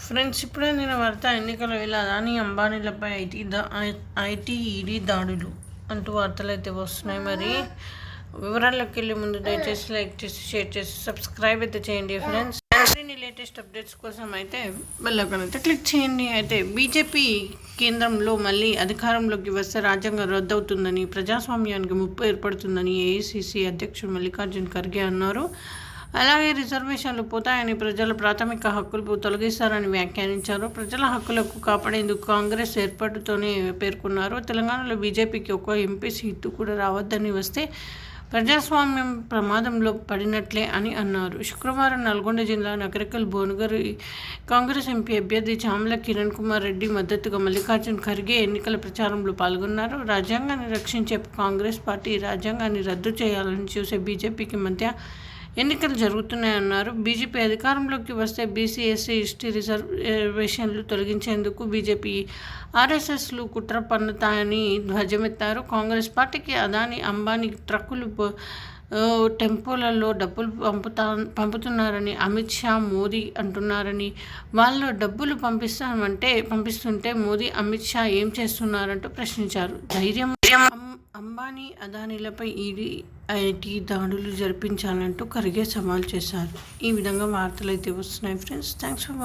Friends ఇప్పుడే నేను వార్త ఎన్నికల వేళ అదానీ అంబానీలపై ఐటీ దా ఐటీ ఈడీ దాడులు అంటూ వార్తలు అయితే వస్తున్నాయి. మరి వివరాల్లోకి వెళ్ళే ముందు దయచేసి లైక్ చేసి షేర్ చేసి సబ్స్క్రైబ్ అయితే చేయండి ఫ్రెండ్స్. మరిన్ని లేటెస్ట్ అప్డేట్స్ కోసం అయితే బెల్లైకాన్ అయితే క్లిక్ చేయండి. అయితే బీజేపీ కేంద్రంలో మళ్ళీ అధికారంలోకి వస్తే రాజ్యాంగం రద్దవుతుందని ప్రజాస్వామ్యానికి ముప్పు ఏర్పడుతుందని ఏఐసిసి అధ్యక్షుడు మల్లికార్జున్ ఖర్గే అన్నారు. అలాగే రిజర్వేషన్లు పోతాయని ప్రజల ప్రాథమిక హక్కులు తొలగిస్తారని వ్యాఖ్యానించారు. ప్రజల హక్కులకు కాపాడేందుకు కాంగ్రెస్ ఏర్పాటుతోనే పేర్కొన్నారు. తెలంగాణలో బీజేపీకి ఒక ఎంపీ సీటు కూడా రావద్దని వస్తే ప్రజాస్వామ్యం ప్రమాదంలో పడినట్లే అని అన్నారు. శుక్రవారం నల్గొండ జిల్లా నగరికల్ భువనగిరి కాంగ్రెస్ ఎంపీ అభ్యర్థి చామల కిరణ్ కుమార్ రెడ్డి మద్దతుగా మల్లికార్జున్ ఖర్గే ఎన్నికల ప్రచారంలో పాల్గొన్నారు. రాజ్యాంగాన్ని రక్షించే కాంగ్రెస్ పార్టీ రాజ్యాంగాన్ని రద్దు చేయాలని చూసే బీజేపీకి మధ్య ఎన్నికలు జరుగుతున్నాయన్నారు. బీజేపీ అధికారంలోకి వస్తే బీసీ ఎస్సీ ఎస్టీ రిజర్వేషన్లు తొలగించేందుకు బీజేపీ ఆర్ఎస్ఎస్లు కుట్ర పన్నుతాయని ధ్వజమెత్తారు. కాంగ్రెస్ పార్టీకి అదాని అంబానీ ట్రక్కులు టెంపోలలో డబ్బులు పంపుతా పంపుతున్నారని అమిత్ షా మోదీ అంటున్నారని. వాళ్ళు డబ్బులు పంపిస్తామంటే పంపిస్తుంటే మోదీ అమిత్ షా ఏం చేస్తున్నారంటూ ప్రశ్నించారు. ధైర్యం అంబానీ అదానీలపై ఈడీ ఐటీ దాడులు జరిపించాలంటూ ఖర్గే సవాల్ చేశారు. ఈ విధంగా వార్తలు అయితే వస్తున్నాయి ఫ్రెండ్స్. Thanks for watching